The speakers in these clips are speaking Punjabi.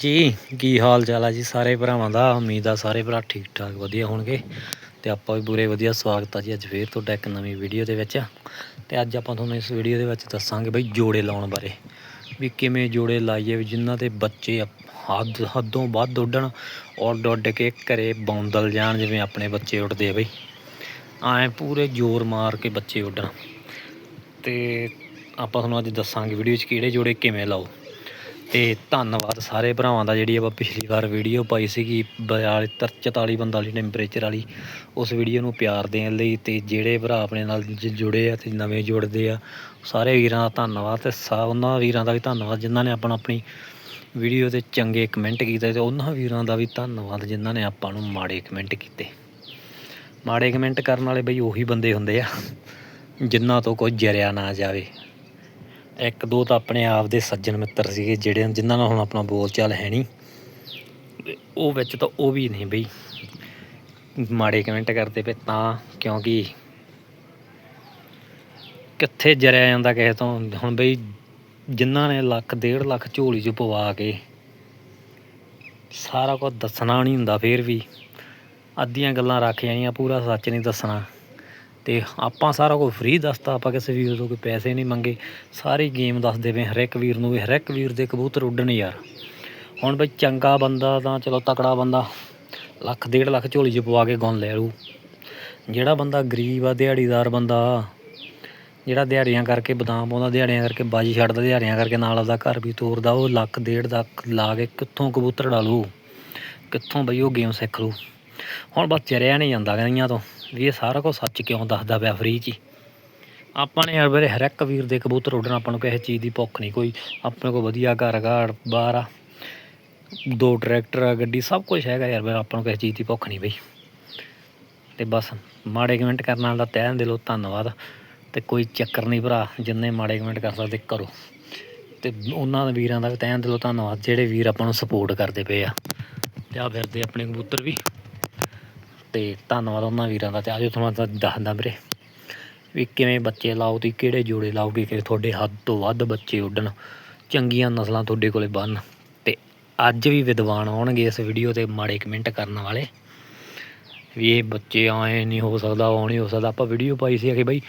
ਜੀ, ਕੀ ਹਾਲ ਚਾਲ ਆ ਜੀ ਸਾਰੇ ਭਰਾਵਾਂ ਦਾ? ਉਮੀਦ ਆ ਸਾਰੇ ਭਰਾ ਠੀਕ ਠਾਕ ਵਧੀਆ ਹੋਣਗੇ। ਤੇ ਆਪਾਂ ਵੀ ਪੂਰੇ ਵਧੀਆ, ਸਵਾਗਤ ਆ ਜੀ ਅੱਜ ਫੇਰ ਤੁਹਾਡਾ ਇੱਕ ਨਵੀਂ ਵੀਡੀਓ ਦੇ ਵਿੱਚ। ਤੇ ਅੱਜ ਆਪਾਂ ਤੁਹਾਨੂੰ ਇਸ ਵੀਡੀਓ ਦੇ ਵਿੱਚ ਦੱਸਾਂਗੇ ਬਈ ਜੋੜੇ ਲਾਉਣ ਬਾਰੇ। ਵੀ ਕਿਵੇਂ ਜੋੜੇ ਲਾਈਏ, ਵੀ ਜਿਨ੍ਹਾਂ ਦੇ ਬੱਚੇ ਹੱਦ, ਹੱਦੋਂ ਵੱਧ ਉੱਡਣ ਉੱਡ ਉੱਡ ਕੇ ਘਰੇ ਬੌਂਦਲ ਜਾਣ, ਜਿਵੇਂ ਆਪਣੇ ਬੱਚੇ ਉੱਡਦੇ ਆ ਬਈ। ਐਂ ਪੂਰੇ ਜ਼ੋਰ ਮਾਰ ਕੇ ਬੱਚੇ ਉੱਡਣ। ਤੇ ਆਪਾਂ ਤੁਹਾਨੂੰ ਅੱਜ ਦੱਸਾਂਗੇ ਵੀਡੀਓ 'ਚ ਕਿਹੜੇ ਜੋੜੇ ਕਿਵੇਂ ਲਾਓ। ਤੇ ਧੰਨਵਾਦ ਸਾਰੇ ਭਰਾਵਾਂ ਦਾ ਜਿਹੜੀ ਆਪਾਂ ਪਿਛਲੀ ਵਾਰ ਵੀਡੀਓ ਪਾਈ ਸੀਗੀ 42 44 45 ਟੈਂਪਰੇਚਰ ਵਾਲੀ, ਉਸ ਵੀਡੀਓ ਨੂੰ ਪਿਆਰ ਦੇਣ ਲਈ ਤੇ ਜਿਹੜੇ ਭਰਾ ਆਪਣੇ ਨਾਲ ਜ- ਜੁੜੇ ਆ ਤੇ ਨਵੇਂ ਜੁੜਦੇ ਆ, ਸਾਰੇ ਵੀਰਾਂ ਦਾ ਧੰਨਵਾਦ ਤੇ ਸਾ, ਉਹਨਾਂ ਵੀਰਾਂ ਦਾ ਵੀ ਧੰਨਵਾਦ ਜਿਨ੍ਹਾਂ ਨੇ ਆਪਣਾ ਆਪਣੀ ਵੀਡੀਓ ਤੇ ਚੰਗੇ ਕਮੈਂਟ ਕੀਤੇ ਤੇ ਉਹਨਾਂ ਵੀਰਾਂ ਦਾ ਵੀ ਧੰਨਵਾਦ ਜਿਨ੍ਹਾਂ ਨੇ ਆਪਾਂ ਨੂੰ ਮਾੜੇ ਕਮੈਂਟ ਕੀਤੇ। ਮਾੜੇ ਕਮੈਂਟ ਕਰਨ ਵਾਲੇ ਬਈ ਉਹੀ ਬੰਦੇ ਹੁੰਦੇ ਆ, ਜਿਨ੍ਹਾਂ ਤੋਂ ਕੋਈ ਜਰਿਆ ਨਾ ਜਾਵੇ। ਇੱਕ ਦੋ ਤਾਂ ਆਪਣੇ ਆਪ ਦੇ ਸੱਜਣ ਮਿੱਤਰ ਸੀਗੇ ਜਿਹੜੇ ਜਿਨ੍ਹਾਂ ਨਾਲ ਹੁਣ ਆਪਣਾ ਬੋਲਚਾਲ ਹੈ ਨਹੀਂ। ਉਹ ਵਿੱਚ ਤਾਂ ਉਹ ਵੀ ਨਹੀਂ ਬਈ। ਮਾੜੇ ਕਮੈਂਟ ਕਰਦੇ ਪਏ ਤਾਂ, ਕਿਉਂਕਿ ਕਿੱਥੇ ਜਰਿਆ ਜਾਂਦਾ ਕਿਸੇ ਤੋਂ? ਹੁਣ ਬਈ ਜਿਨ੍ਹਾਂ ਨੇ ਲੱਖ, ਡੇਢ ਲੱਖ ਝੋਲੀ 'ਚ ਪਵਾ ਕੇ ਸਾਰਾ ਕੁਝ ਦੱਸਣਾ ਨਹੀਂ ਹੁੰਦਾ ਫੇਰ ਵੀ। ਅੱਧੀਆਂ ਗੱਲਾਂ ਰੱਖ ਜਾਣੀਆਂ, ਪੂਰਾ ਸੱਚ ਨਹੀਂ ਦੱਸਣਾ। ਤੇ ਆਪਾਂ ਸਾਰਾ ਕੁਝ ਫ੍ਰੀ ਦੱਸਤਾ, ਆਪਾਂ ਕਿਸੇ ਵੀਰ ਤੋਂ ਕੋਈ ਪੈਸੇ ਨਹੀਂ ਮੰਗੇ। ਸਾਰੀ ਗੇਮ ਦੱਸਦੇ ਪਏ ਹਰੇਕ ਵੀਰ ਨੂੰ ਵੀ, ਹਰੇਕ ਵੀਰ ਦੇ ਕਬੂਤਰ ਉੱਡਣ ਯਾਰ। ਹੁਣ ਬਈ ਚੰਗਾ ਬੰਦਾ ਤਾਂ ਚਲੋ ਤਕੜਾ ਬੰਦਾ, ਲੱਖ, ਡੇਢ ਲੱਖ ਝੋਲੀ 'ਚ ਪਵਾ ਕੇ ਗੁਣ ਲੈ ਲੂ ਜਿਹੜਾ ਬੰਦਾ ਗਰੀਬ ਆ, ਦਿਹਾੜੀਦਾਰ ਬੰਦਾ, ਜਿਹੜਾ ਦਿਹਾੜੀਆਂ ਕਰਕੇ ਬਦਾਮ ਪਾਉਂਦਾ, ਦਿਹਾੜੀਆਂ ਕਰਕੇ ਬਾਜੀ ਛੱਡਦਾ, ਦਿਹਾੜੀਆਂ ਕਰਕੇ ਨਾਲ ਆਪਦਾ ਘਰ ਵੀ ਤੋਰਦਾ, ਉਹ ਲੱਖ, ਡੇਢ ਲੱਖ ਲਾ ਕੇ ਕਿੱਥੋਂ ਕਬੂਤਰ ਡਾਲੂ ਕਿੱਥੋਂ ਬਈ ਉਹ ਗੇਮ ਸਿੱਖ ਲੂ ਹੁਣ ਬਸ ਚਰਿਆ ਨਹੀਂ ਜਾਂਦਾ ਕਈਆਂ ਤੋਂ। ਵੀ ਇਹ ਸਾਰਾ ਕੁਝ ਸੱਚ ਕਿਉਂ ਦੱਸਦਾ ਪਿਆ ਫ੍ਰੀ 'ਚ ਹੀ ਆਪਾਂ ਨੇ ਯਾਰ ਵੀਰੇ ਹਰ ਇੱਕ ਵੀਰ ਦੇ ਕਬੂਤਰ ਉੱਡਣ, ਆਪਾਂ ਨੂੰ ਕਿਸੇ ਚੀਜ਼ ਦੀ ਭੁੱਖ ਨਹੀਂ, ਕੋਈ ਆਪਣੇ ਕੋਲ ਵਧੀਆ ਘਰ, ਘਾੜ, ਬਾਹਰ ਆ, ਦੋ ਟਰੈਕਟਰ ਆ, ਗੱਡੀ, ਸਭ ਕੁਝ ਹੈਗਾ ਯਾਰ ਵੀਰੇ ਆਪਾਂ ਨੂੰ ਕਿਸੇ ਚੀਜ਼ ਦੀ ਭੁੱਖ ਨਹੀਂ ਬਈ। ਤੇ ਬਸ ਮਾੜੇ ਕਮੈਂਟ ਕਰਨ ਵਾਲਾ ਦਾ ਤਹਿ ਦਿਲੋਂ ਧੰਨਵਾਦ ਤੇ ਕੋਈ ਚੱਕਰ ਨਹੀਂ ਭਰਾ, ਜਿੰਨੇ ਮਾੜੇ ਕਮੈਂਟ ਕਰ ਸਕਦੇ ਕਰੋ। ਤੇ ਉਹਨਾਂ ਦੇ ਵੀਰਾਂ ਦਾ ਵੀ ਤਹਿ ਦਿਲੋਂ ਧੰਨਵਾਦ, ਜਿਹੜੇ ਵੀਰ ਆਪਾਂ ਨੂੰ ਸਪੋਰਟ ਕਰਦੇ ਪਏ ਆ। ਤੇ ਆ ਫਿਰਦੇ ਆਪਣੇ ਕਬੂਤਰ ਵੀ। ਤੇ ਧੰਨਵਾਦ ਉਹਨਾਂ ਵੀਰਾਂ ਦਾ ਤੇ ਆਜੋ ਤੁਹਾਨੂੰ ਦੱਸਦਾ ਵੀਰੇ ਵੀ ਕਿਵੇਂ ਬੱਚੇ ਲਾਓ ਤੁਸੀਂ ਕਿਹੜੇ ਜੋੜੇ ਲਾਓਗੇ ਕਿ ਤੁਹਾਡੇ ਹੱਦ ਤੋਂ ਵੱਧ ਬੱਚੇ ਉੱਡਣ ਚੰਗੀਆਂ ਨਸਲਾਂ ਤੁਹਾਡੇ ਕੋਲੇ ਬਣ ਤੇ ਅੱਜ ਵੀ ਵਿਦਵਾਨ ਆਉਣਗੇ ਇਸ ਵੀਡੀਓ ਤੇ ਮਾੜੇ ਕਮੈਂਟ ਕਰਨ ਵਾਲੇ ਵੀ ਇਹ ਬੱਚੇ ਆਏ ਨਹੀਂ ਹੋ ਸਕਦਾ ਉਹ ਨਹੀਂ ਹੋ ਸਕਦਾ। ਆਪਾਂ ਵੀਡੀਓ ਪਾਈ ਸੀ ਕਿ ਬਈ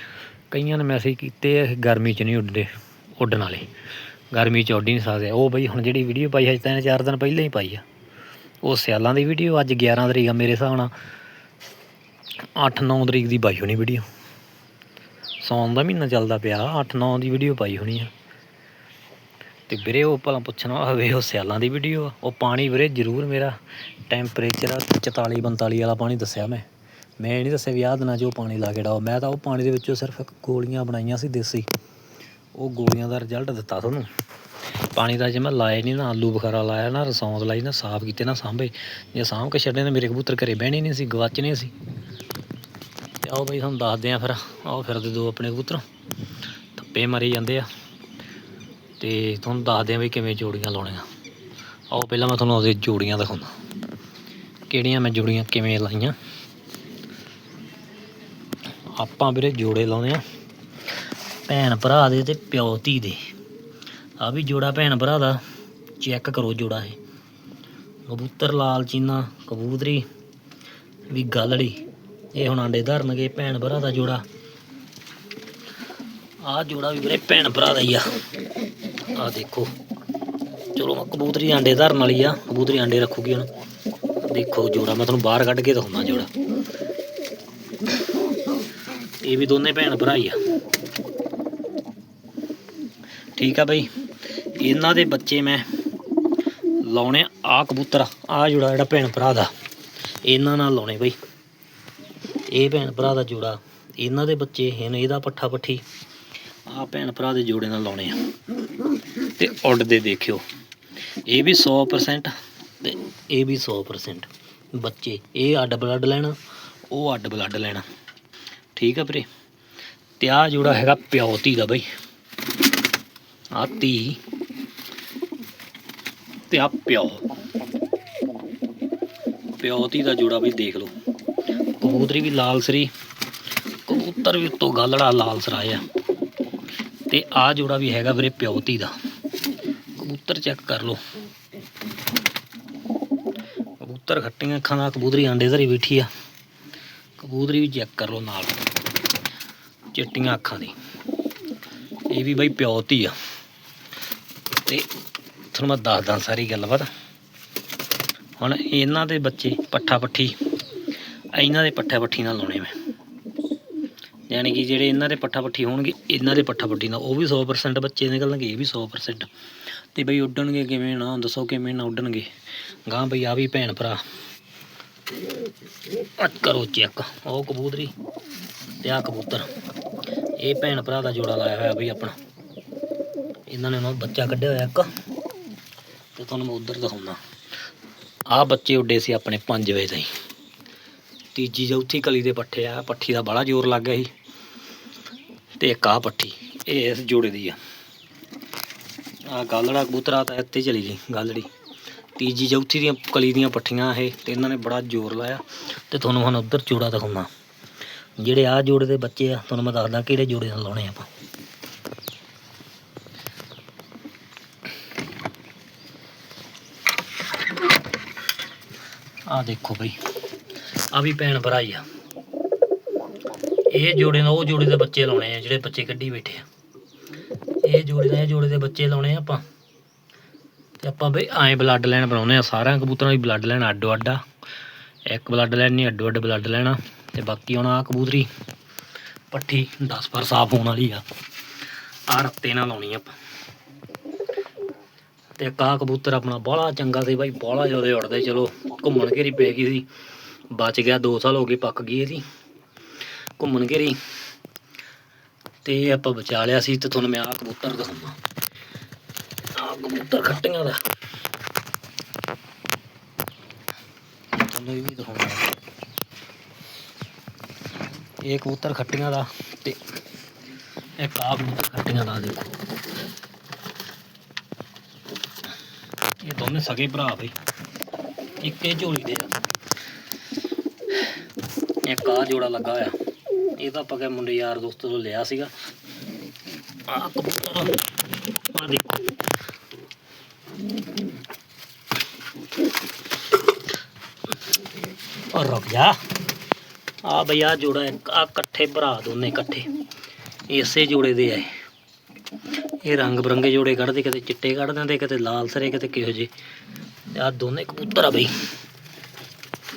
ਕਈਆਂ ਨੇ ਮੈਸੇਜ ਕੀਤੇ ਆ, ਗਰਮੀ 'ਚ ਨਹੀਂ ਉੱਡਦੇ ਉੱਡਣ ਵਾਲੇ। ਗਰਮੀ 'ਚ ਉੱਡ ਹੀ ਨਹੀਂ ਸਕਦੇ। ਉਹ ਬਈ ਹੁਣ ਜਿਹੜੀ ਵੀਡੀਓ ਪਾਈ ਹੈ ਤਿੰਨ ਚਾਰ ਦਿਨ ਪਹਿਲਾਂ ਹੀ ਪਾਈ ਆ। ਉਹ ਸਿਆਲਾਂ ਦੀ ਵੀਡੀਓ ਅੱਜ 11 ਤਰੀਕ ਆ ਮੇਰੇ ਹਿਸਾਬ ਨਾਲ। 8-9 ਤਰੀਕ ਦੀ ਪਾਈ ਹੋਣੀ ਵੀਡੀਓ ਸੌਣ ਦਾ ਮਹੀਨਾ ਚੱਲਦਾ ਪਿਆ 8-9 ਦੀ ਵੀਡੀਓ ਪਾਈ ਹੋਣੀ ਆ। ਤੇ ਵੀਰੇ ਉਹ ਭਲਾ ਪੁੱਛਣਾ ਹੋਵੇ ਉਹ ਸਿਆਲਾਂ ਦੀ ਵੀਡੀਓ ਆ। ਉਹ ਪਾਣੀ ਵੀਰੇ ਜ਼ਰੂਰ ਮੇਰਾ ਟੈਂਪਰੇਚਰ 44 45 ਵਾਲਾ ਪਾਣੀ ਦੱਸਿਆ ਮੈਂ। ਮੈਂ ਇਹ ਨਹੀਂ ਦੱਸਿਆ ਵੀ ਆਹ ਦਿਨਾਂ 'ਚ ਉਹ ਪਾਣੀ ਲਾ ਕੇ ਡਾਓ। ਮੈਂ ਤਾਂ ਉਹ ਪਾਣੀ ਦੇ ਵਿੱਚੋਂ ਸਿਰਫ ਇੱਕ ਗੋਲੀਆਂ ਬਣਾਈਆਂ ਸੀ ਦੇਸੀ। ਉਹ ਗੋਲੀਆਂ ਦਾ ਰਿਜ਼ਲਟ ਦਿੱਤਾ ਤੁਹਾਨੂੰ। ਪਾਣੀ ਦਾ ਜੇ ਮੈਂ ਲਾਇਆ ਨਹੀਂ ਨਾ, ਆਲੂ ਬੁਖਾਰਾ ਲਾਇਆ ਨਾ ਰਸੌਂਦ ਲਾਈ ਨਾ, ਸਾਫ਼ ਕੀਤੇ ਨਾ ਸਾਂਭੇ। ਜੇ ਸਾਂਭ ਕੇ ਛੱਡੇ ਤਾਂ ਮੇਰੇ ਕਬੂਤਰ ਘਰੇ ਬਹਿਣੇ ਨਹੀਂ ਸੀ, ਗਵਾਚਣੇ ਸੀ। ਆਓ ਬਈ ਤੁਹਾਨੂੰ ਦੱਸਦੇ ਆ ਫਿਰ। ਆਓ ਫਿਰਦੇ ਦੋ ਆਪਣੇ ਕਬੂਤਰ। ਥੱਪੇ ਮਾਰੀ ਜਾਂਦੇ ਆ। ਤੇ ਤੁਹਾਨੂੰ ਦੱਸਦੇ ਆ ਵੀ ਕਿਵੇਂ ਜੋੜੀਆਂ ਲਾਉਣੀਆਂ। ਆਓ ਪਹਿਲਾਂ ਮੈਂ ਤੁਹਾਨੂੰ ਉਹਦੇ ਜੋੜੀਆਂ ਦਿਖਾਉਂਦਾ। ਕਿਹੜੀਆਂ ਮੈਂ ਜੋੜੀਆਂ, ਕਿਵੇਂ ਲਾਈਆਂ। ਆਪਾਂ ਵੀਰੇ ਜੋੜੇ ਲਾਉਂਦੇ ਆ। ਭੈਣ ਭਰਾ ਦੇ ਤੇ ਪਿਓ ਧੀ ਦੇ। ਆ ਵੀ ਜੋੜਾ ਭੈਣ ਭਰਾ ਦਾ। ਚੈੱਕ ਕਰੋ ਜੋੜਾ ਇਹ। ਕਬੂਤਰ ਲਾਲ ਚੀਨਾ, ਕਬੂਤਰੀ ਵੀ ਗਾਲੜੀ। ਇਹ ਹੁਣ ਆਂਡੇ ਧਰਨਗੇ ਭੈਣ ਭਰਾ ਦਾ ਜੋੜਾ। ਆਹ ਜੋੜਾ ਵੀ ਵੀਰੇ ਭੈਣ ਭਰਾ ਦਾ ਹੀ ਆ। ਆ ਦੇਖੋ। ਚਲੋ ਮੈਂ ਕਬੂਤਰੀ ਆਂਡੇ ਧਰਨ ਵਾਲੀ ਆ। ਕਬੂਤਰੀ ਆਂਡੇ ਰੱਖੂਗੀ ਹੁਣ। ਦੇਖੋ ਜੋੜਾ, ਮੈਂ ਤੁਹਾਨੂੰ ਬਾਹਰ ਕੱਢ ਕੇ ਦਿਖਾਉਂਦਾ ਜੋੜਾ। ਇਹ ਵੀ ਦੋਨੇ ਭੈਣ ਭਰਾ ਹੀ ਆ। ਠੀਕ ਆ ਬਈ। ਇਹਨਾਂ ਦੇ ਬੱਚੇ ਮੈਂ ਲਾਉਣੇ ਆ ਕਬੂਤਰ। ਆ ਜੋੜਾ ਜਿਹੜਾ ਭੈਣ ਭਰਾ ਦਾ। ਇਹਨਾਂ ਨਾਲ ਲਾਉਣੇ ਬਈ। ਇਹ ਭੈਣ ਭਰਾ ਦਾ ਜੋੜਾ, ਇਹਨਾਂ ਦੇ ਬੱਚੇ ਹਨ ਇਹਦਾ ਪੱਠਾ ਪੱਠੀ। ਆ ਭੈਣ ਭਰਾ ਦੇ ਜੋੜੇ ਨਾਲ ਲਾਉਣੇ ਆ। ਤੇ ਉੱਡਦੇ ਦੇਖਿਓ, ਇਹ ਵੀ 100% ਤੇ ਇਹ ਵੀ 100% ਬੱਚੇ, ਇਹ ਅੱਡ ਬਲੱਡ ਲੈਣਾ, ਉਹ ਅੱਡ ਬਲੱਡ ਲੈਣਾ। ਠੀਕ ਆ ਵੀਰੇ? ਤੇ ਆ ਜੋੜਾ ਹੈਗਾ ਪਿਓ ਧੀ ਦਾ ਬਈ। ਆ ਧੀ ਤੇ ਆ ਪਿਓ। ਪਿਓ ਧੀ ਦਾ ਜੋੜਾ ਬਈ ਦੇਖ ਲਓ। ਕਬੂਤਰੀ ਵੀ ਲਾਲ ਸਰੀ। ਕਬੂਤਰ ਵੀ ਉੱਤੋਂ ਗਾਲੜਾ ਲਾਲ ਸਰਾਇਆ। ਤੇ ਆ ਜੋੜਾ ਵੀ ਹੈਗਾ ਵੀਰੇ ਪਿਓਤੀ ਦਾ। ਕਬੂਤਰ ਚੈੱਕ ਕਰ ਲਓ। ਕਬੂਤਰ ਖੱਟੀਆਂ ਅੱਖਾਂ ਦਾ ਕਬੂਤਰੀ ਆਂਡੇ ਧਰੀ ਬੈਠੀ ਆ। ਕਬੂਤਰੀ ਵੀ ਚੈੱਕ ਕਰ ਲਓ ਨਾਲ। ਚਿੱਟੀਆਂ ਅੱਖਾਂ ਦੀ। ਇਹ ਵੀ ਬਾਈ ਪਿਓਤੀ ਆ। ਤੇ ਤੁਹਾਨੂੰ ਮੈਂ ਦੱਸਦਾ ਸਾਰੀ ਗੱਲਬਾਤ। ਹੁਣ ਇਹਨਾਂ ਦੇ ਬੱਚੇ ਪੱਠਾ ਪੱਠੀ ਇਹਨਾਂ ਦੇ ਪੱਠਾ ਪੱਠੀ ਨਾਲ ਲਾਉਣੇ ਮੈਂ। ਯਾਨੀ ਕਿ ਜਿਹੜੇ ਇਹਨਾਂ ਦੇ ਪੱਠਾ ਪੱਠੀ ਹੋਣਗੇ, ਇਹਨਾਂ ਦੇ ਪੱਠਾ ਪੱਠੀ ਨਾਲ, ਉਹ ਵੀ 100% ਬੱਚੇ ਨਿਕਲਣਗੇ, ਇਹ ਵੀ 100% ਤੇ ਬਈ ਉੱਡਣਗੇ ਕਿਵੇਂ ਨਾ, ਦੱਸੋ ਕਿਵੇਂ ਨਾ ਉੱਡਣਗੇ। ਗਾਂ ਬਈ ਆ ਵੀ ਭੈਣ ਭਰਾ। ਅੱਜ ਕਰੋ ਚੈੱਕ ਉਹ ਕਬੂਤਰੀ ਤੇ ਆ ਕਬੂਤਰ। ਇਹ ਭੈਣ ਭਰਾ ਦਾ ਜੋੜਾ ਲਾਇਆ ਹੋਇਆ ਬਈ ਆਪਣਾ। ਇਹਨਾਂ ਨੇ ਉਹਨਾਂ ਬੱਚਾ ਕੱਢਿਆ ਹੋਇਆ ਇੱਕ। ਤੇ ਤੁਹਾਨੂੰ ਮੈਂ ਉਧਰ ਦਿਖਾਉਂਦਾ ਆਹ ਬੱਚੇ ਉੱਡੇ ਸੀ ਆਪਣੇ 5 ਵਜੇ ਤਾਈਂ। ਤੀਜੀ ਚੌਥੀ ਕਲੀ ਦੇ ਪੱਠੇ ਆ, ਪੱਠੀ ਦਾ ਬੜਾ ਜ਼ੋਰ ਲੱਗ ਗਿਆ ਸੀ ਤੇ ਇੱਕ ਆਹ ਪੱਠੀ, ਇਹ ਇਸ ਜੋੜੇ ਦੀ ਆ। ਆ ਗਾਲੜਾ ਕਬੂਤਰਾ ਤਾਂ ਇੱਥੇ ਚਲੀ ਗਈ ਗਾਲੜੀ। ਤੀਜੀ ਚੌਥੀ ਦੀਆਂ ਕਲੀ ਦੀਆਂ ਪੱਠੀਆਂ ਇਹ, ਤੇ ਇਹਨਾਂ ਨੇ ਬੜਾ ਜ਼ੋਰ ਲਾਇਆ। ਤੇ ਤੁਹਾਨੂੰ ਹੁਣ ਉਧਰ ਜੋੜਾ ਦਿਖਾਉਣਾ। ਜਿਹੜੇ ਆ ਜੋੜੇ ਦੇ ਬੱਚੇ ਆ, ਤੁਹਾਨੂੰ ਮੈਂ ਦੱਸਦਾ ਕਿਹੜੇ ਜੋੜੇ ਨਾਲ ਲਾਉਣੇ ਆਪਾਂ। ਆ ਦੇਖੋ ਬਈ। ਆ ਵੀ ਭੈਣ ਭਰਾ ਹੀ ਆ। ਇਹ ਜੋੜੇ ਨਾਲ ਉਹ ਜੋੜੇ ਦੇ ਬੱਚੇ ਲਾਉਣੇ ਆ, ਜਿਹੜੇ ਬੱਚੇ ਕੱਢੀ ਬੈਠੇ ਆ। ਇਹ ਜੋੜੇ ਨਾਲ ਇਹ ਜੋੜੇ ਦੇ ਬੱਚੇ ਲਾਉਣੇ ਆ ਆਪਾਂ। ਤੇ ਆਪਾਂ ਬਈ ਐਂ ਬਲੱਡ ਲਾਈਨ ਬਣਾਉਨੇ ਆ, ਸਾਰਿਆਂ ਕਬੂਤਰਾਂ ਦੀ ਬਲੱਡ ਲਾਈਨ ਅੱਡੋ ਅੱਡ। ਇੱਕ ਬਲੱਡ ਲਾਈਨ ਨਹੀਂ, ਅੱਡੋ ਅੱਡ ਬਲੱਡ ਲੈਣਾ। ਤੇ ਬਾਕੀ ਹੁਣ ਆ ਕਬੂਤਰੀ, ਪੱਠੀ 10 ਪਰ ਸਾਫ਼ ਹੋਣ ਵਾਲੀ ਆ। ਆ ਰੱਤੇ ਨਾਲ ਲਾਉਣੀ ਆਪਾਂ। ਤੇ ਕਾ ਕਬੂਤਰ ਆਪਣਾ ਬਾਹਲਾ ਚੰਗਾ ਸੀ ਬਾਈ, ਬਾਹਲਾ ਜ਼ਿਆਦਾ ਉੜਦੇ, ਚਲੋ ਘੁੰਮਣ ਘੇਰੀ ਪੈ ਗਈ ਸੀ। ਬਚ ਗਿਆ 2 ਸਾਲ ਹੋ ਗਏ ਪੱਕ ਗਈ ਇਹਦੀ। ਘੁੰਮਣ ਘੇਰੀ। ਤੇ ਆਪਾਂ ਬਚਾ ਲਿਆ ਸੀ ਤੇ ਤੁਹਾਨੂੰ ਮੈਂ ਆ ਕਬੂਤਰ ਦਿਖਾਉਂਦਾ। ਆ ਕਬੂਤਰ ਖੱਟੀਆਂ ਦਾ। ਤੁਹਾਨੂੰ ਇਹ ਵੀ ਦਿਖਾਉਂਦਾ। ਇਹ ਕਬੂਤਰ ਖੱਟੀਆਂ ਦਾ ਤੇ ਇੱਕ ਆ ਕਬੂਤਰ ਖੱਟੀਆਂ ਦਾ ਦੇਖੋ। ਇਹ ਦੋਨੇ ਸਗੇ ਭਰਾ ਬਈ। ਇੱਕੇ ਝੋਲੀ ਦੇ ਆ। ਇੱਕ ਆ ਜੋੜਾ ਲੱਗਾ ਹੋਇਆ। ਇਹ ਤਾਂ ਆਪਾਂ ਕਹੇ ਮੁੰਡੇ ਯਾਰ ਦੋਸਤ ਤੋਂ ਲਿਆ ਸੀਗਾ। ਆ ਕਬੂਤਰ ਆ। ਦੇਖੋ। ਔਰ ਰੁਕ ਜਾ। ਆ ਬਈ ਆ ਜੋੜਾ ਇੱਕ ਆ ਇਕੱਠੇ ਭਰਾ ਦੋਨੇ ਇਕੱਠੇ। ਇਸੇ ਜੋੜੇ ਦੇ ਆਏ ਇਹ। ਰੰਗ ਬਰੰਗੇ ਜੋੜੇ ਕੱਢਦੇ, ਕਿਤੇ ਚਿੱਟੇ ਕੱਢ ਦਿੰਦੇ, ਕਿਤੇ ਲਾਲ ਸਰੇ, ਕਿਤੇ ਕਿਹੋ ਜਿਹੇ। ਤੇ ਆ ਦੋਨੇ ਕਬੂਤਰ ਆ ਬਈ।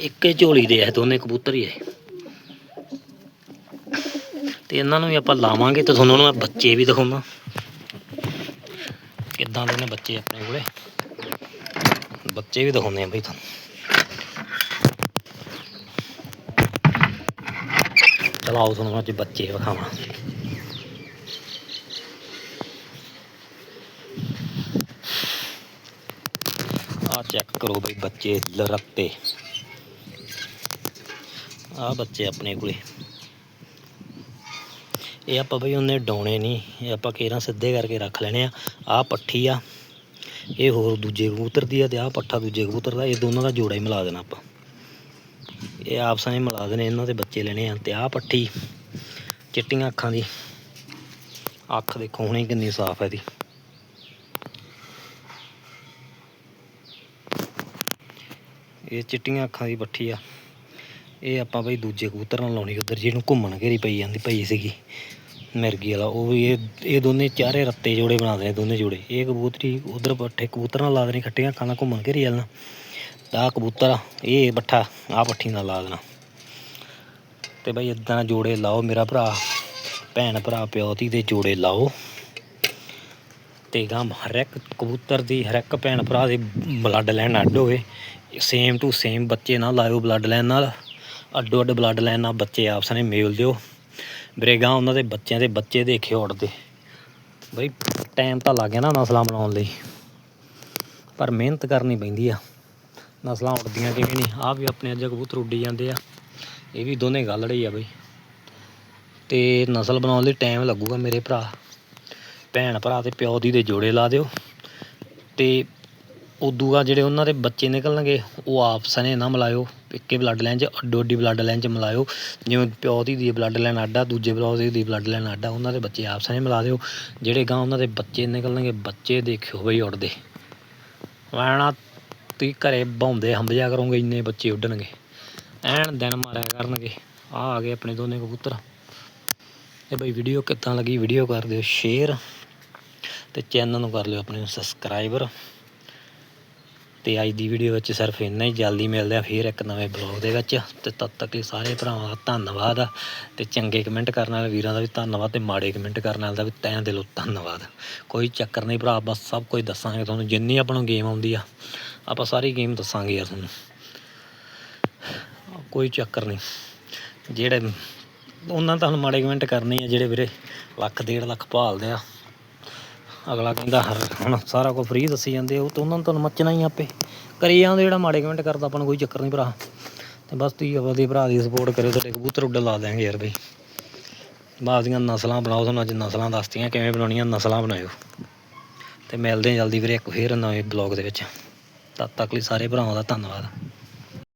ਇੱਕੇ ਝੋਲੀ ਦੇ ਆ ਦੋਨੇ ਕਬੂਤਰ ਹੀ ਆ ਤੇ ਇਹਨਾਂ ਨੂੰ ਵੀ ਆਪਾਂ ਲਾਵਾਂਗੇ ਤੇ ਤੁਹਾਨੂੰ ਉਹਨਾਂ ਮੈਂ ਬੱਚੇ ਵੀ ਦਿਖਾਉਣਾ ਕਿੱਦਾਂ ਦੇ ਨੇ ਬੱਚੇ ਆਪਣੇ ਕੋਲੇ? ਬੱਚੇ ਵੀ ਦਿਖਾਉਂਦੇ ਆ ਬਈ ਤੁਹਾਨੂੰ। ਚਲਾਓ ਤੁਹਾਨੂੰ ਅੱਜ ਬੱਚੇ ਵਿਖਾਵਾਂ। ਆ ਚੈੱਕ ਕਰੋ ਬਈ ਬੱਚੇ ਲਰੱਤੇ। ਆ ਬੱਚੇ ਆਪਣੇ ਕੋਲੇ। ਇਹ ਆਪਾਂ ਬਈ ਉਹਨੇ ਡਾਉਣੇ ਨਹੀਂ, ਇਹ ਆਪਾਂ ਕੇਰਾਂ ਸਿੱਧੇ ਕਰਕੇ ਰੱਖ ਲੈਣੇ ਆ ਆ ਪੱਠੀ ਆ, ਇਹ ਹੋਰ ਦੂਜੇ ਕਬੂਤਰ ਦੀ ਆ ਤੇ ਆ ਪੱਠਾ ਦੂਜੇ ਕਬੂਤਰ ਦਾ, ਇਹ ਦੋਨਾਂ ਦਾ ਜੋੜਾ ਹੀ ਮਿਲਾ ਦੇਣਾ ਆਪਾਂ। ਇਹ ਆਪਸਾਂ ਹੀ ਮਿਲਾ ਦੇਣੇ, ਇਹਨਾਂ ਦੇ ਬੱਚੇ ਲੈਣੇ ਆ ਤੇ ਆ ਪੱਠੀ, ਚਿੱਟੀਆਂ ਅੱਖਾਂ ਦੀ, ਅੱਖ ਦੇਖੋ ਹੁਣੇ ਕਿੰਨੀ ਸਾਫ਼ ਹੈ ਦੀ ਇਹ ਚਿੱਟੀਆਂ ਅੱਖਾਂ ਦੀ ਪੱਠੀ ਆ। ਇਹ ਆਪਾਂ ਬਈ ਦੂਜੇ ਕਬੂਤਰ ਨਾਲ ਲਾਉਣੀ ਉਧਰ, ਜਿਹਨੂੰ ਘੁੰਮਣ ਘੇਰੀ ਪਈ ਜਾਂਦੀ ਪਈ ਸੀਗੀ, ਮਿਰਗੀ ਵਾਲਾ, ਉਹ ਵੀ ਇਹ ਇਹ ਦੋਨੇ ਚਾਰੇ ਰੱਤੇ ਜੋੜੇ ਬਣਾ ਦੇਣੇ ਦੋਨੇ ਜੋੜੇ। ਇਹ ਕਬੂਤਰੀ ਉਧਰ ਪੱਠੇ ਕਬੂਤਰ ਨਾਲ ਲਾ ਦੇਣੀ ਖੱਟੀਆਂ ਖਾਣਾ ਘੁੰਮਣ ਘੇਰੀ ਵਾਲਾ। ਤਾਂ ਆਹ ਕਬੂਤਰ ਇਹ ਬੱਠਾ ਆ ਪੱਠੀ ਨਾਲ ਲਾ ਦੇਣਾ। ਤੇ ਬਈ ਇਦਾਂ ਜੋੜੇ ਲਾਓ ਮੇਰਾ ਭਰਾ, ਭੈਣ ਭਰਾ ਪਿਓ ਧੀ ਦੇ ਜੋੜੇ ਲਾਓ। ਤੇ ਗਾਂ ਹਰ ਇੱਕ ਕਬੂਤਰ ਦੀ ਹਰ ਇੱਕ ਭੈਣ ਭਰਾ ਦੇ ਬਲੱਡ ਲਾਈਨ ਅੱਡ ਹੋਵੇ। ਸੇਮ ਟੂ ਸੇਮ ਬੱਚੇ ਨਾ ਲਾਇਓ ਬਲੱਡ ਲਾਈਨ ਨਾਲ। ਅੱਡੋ ਅੱਡ ਬਲੱਡ ਲਾਈਨ ਨਾਲ ਬੱਚੇ ਆਪਸ ਨੇ ਮੇਲ ਦਿਓ। ਬਰੇਗਾ ਉਹਨਾਂ ਦੇ ਬੱਚਿਆਂ ਦੇ ਬੱਚੇ ਦੇਖੇ ਉੱਡਦੇ ਬਈ ਟਾਈਮ ਤਾਂ ਲੱਗ ਗਿਆ ਨਾ ਨਸਲਾਂ ਬਣਾਉਣ ਲਈ। ਪਰ ਮਿਹਨਤ ਕਰਨੀ ਪੈਂਦੀ ਆ। ਨਸਲਾਂ ਉੱਡਦੀਆਂ ਕਿਵੇਂ ਨਹੀਂ ਆ ਵੀ ਆਪਣੇ ਅੱਜ ਕਬੂਤਰ ਉੱਡੀ ਜਾਂਦੇ ਆ। ਇਹ ਵੀ ਦੋਨੇ ਗਾਲੜੇ ਹੀ ਆ ਬਈ। ਤੇ ਨਸਲ ਬਣਾਉਣ ਲਈ ਟਾਈਮ ਲੱਗੂਗਾ ਮੇਰੇ ਭਰਾ। ਭੈਣ ਭਰਾ ਤੇ ਪਿਓ ਦੀ ਦੇ ਜੋੜੇ ਲਾ ਦਿਓ। ਤੇ ਉਦੂਗਾ ਜਿਹੜੇ ਉਹਨਾਂ ਦੇ ਬੱਚੇ ਨਿਕਲਣਗੇ, ਉਹ ਆਪਸ ਨੇ ਨਾ ਮਿਲਾਇਓ, ਇੱਕੇ ਬਲੱਡ ਲਾਈਨ 'ਚ, ਅੱਡੋ ਅੱਡੀ ਬਲੱਡ ਲਾਈਨ 'ਚ ਮਿਲਾਇਓ। ਜਿਵੇਂ ਪਿਓ ਦੀ ਦੀ ਬਲੱਡ ਲਾਈਨ ਅੱਡਾ ਦੂਜੇ ਪਿਓ ਦੀ ਦੀ ਬਲੱਡ ਲਾਈਨ ਅੱਡਾ ਉਹਨਾਂ ਦੇ ਬੱਚੇ ਆਪਸ ਨੇ ਮਿਲਾ ਦਿਓ। ਜਿਹੜੇ ਗਾਂ ਉਹਨਾਂ ਦੇ ਬੱਚੇ ਨਿਕਲਣਗੇ, ਬੱਚੇ ਦੇਖਿਓ ਬਈ ਉੱਡਦੇ। ਵੈਣਾ ਤੁਸੀਂ ਘਰੇ ਭੌਂਦੇ ਹੰਬਿਆ ਕਰੋਗੇ, ਇੰਨੇ ਬੱਚੇ ਉੱਡਣਗੇ। ਐਨ ਦਿਨ ਮਾਰਿਆ ਕਰਨਗੇ। ਆ ਆ ਗਏ ਆਪਣੇ ਦੋਨੇ ਕਬੂਤਰ। ਤੇ ਬਈ ਵੀਡੀਓ ਕਿੱਦਾਂ ਲੱਗੀ ਵੀਡੀਓ ਕਰ ਦਿਓ ਸ਼ੇਅਰ ਤੇ ਚੈਨਲ ਨੂੰ ਕਰ ਲਿਓ ਆਪਣੇ ਸਬਸਕ੍ਰਾਈਬਰ ਤੇ ਅੱਜ ਦੀ ਵੀਡੀਓ ਵਿੱਚ ਸਿਰਫ ਇੰਨਾ ਹੀ, ਜਲਦੀ ਮਿਲਦੇ ਆ ਫੇਰ ਇੱਕ ਨਵੇਂ ਬਲੌਗ ਦੇ ਵਿੱਚ। ਤੇ ਤਦ ਤੱਕ ਲਈ ਸਾਰੇ ਭਰਾਵਾਂ ਦਾ ਧੰਨਵਾਦ। ਆ ਤੇ ਚੰਗੇ ਕਮੈਂਟ ਕਰਨ ਵਾਲੇ ਵੀਰਾਂ ਦਾ ਵੀ ਧੰਨਵਾਦ ਤੇ ਮਾੜੇ ਕਮੈਂਟ ਕਰਨ ਵਾਲੇ ਦਾ ਵੀ ਤਹਿ ਦਿਲੋਂ ਧੰਨਵਾਦ। ਕੋਈ ਚੱਕਰ ਨਹੀਂ ਭਰਾ, ਬਸ ਸਭ ਕੁਝ ਦੱਸਾਂਗੇ ਤੁਹਾਨੂੰ। ਜਿੰਨੀ ਆਪਾਂ ਨੂੰ ਗੇਮ ਆਉਂਦੀ ਆ, ਆਪਾਂ ਸਾਰੀ ਗੇਮ ਦੱਸਾਂਗੇ ਯਾਰ ਤੁਹਾਨੂੰ। ਕੋਈ ਚੱਕਰ ਨਹੀਂ। ਜਿਹੜੇ ਉਹਨਾਂ ਤਾਂ ਹੁਣ ਮਾੜੇ ਕਮੈਂਟ ਕਰਨੇ ਆ, ਜਿਹੜੇ ਵੀਰੇ ਲੱਖ, ਡੇਢ ਲੱਖ ਭਾਲਦੇ ਆ। ਅਗਲਾ ਕਹਿੰਦਾ ਹੁਣ ਸਾਰਾ ਕੁਝ ਫ੍ਰੀ ਦੱਸੀ ਜਾਂਦੇ ਉਹ ਤਾਂ ਉਹਨਾਂ ਨੂੰ ਤੁਹਾਨੂੰ ਮੱਚਣਾ ਹੀ ਆਪੇ। ਕਰੀ ਜਾਂਦੇ ਜਿਹੜਾ ਮਾੜੇ ਕਮੈਂਟ ਕਰਦਾ, ਆਪਾਂ ਨੂੰ ਕੋਈ ਚੱਕਰ ਨਹੀਂ ਭਰਾ। ਤੇ ਬਸ ਤੁਸੀਂ ਆਪਦੇ ਭਰਾ ਦੀ ਸਪੋਰਟ ਕਰਿਓ, ਤੁਹਾਡੇ ਕਬੂਤਰ ਉੱਡ ਲਾ ਦੇਣਗੇ ਯਾਰ ਬਈ। ਬਾਅਦ ਦੀਆਂ ਨਸਲਾਂ ਬਣਾਓ, ਤੁਹਾਨੂੰ ਅੱਜ ਨਸਲਾਂ ਦੱਸਤੀਆਂ, ਕਿਵੇਂ ਬਣਾਉਣੀਆਂ, ਨਸਲਾਂ ਬਣਾਇਓ। ਤੇ ਮਿਲਦੇ ਜਲਦੀ ਵੀਰੇ ਇੱਕ ਫੇਰ ਨਵੇਂ ਬਲੌਗ ਦੇ ਵਿੱਚ। ਤਦ ਤੱਕ ਲਈ ਸਾਰੇ ਭਰਾਵਾਂ ਦਾ ਧੰਨਵਾਦ।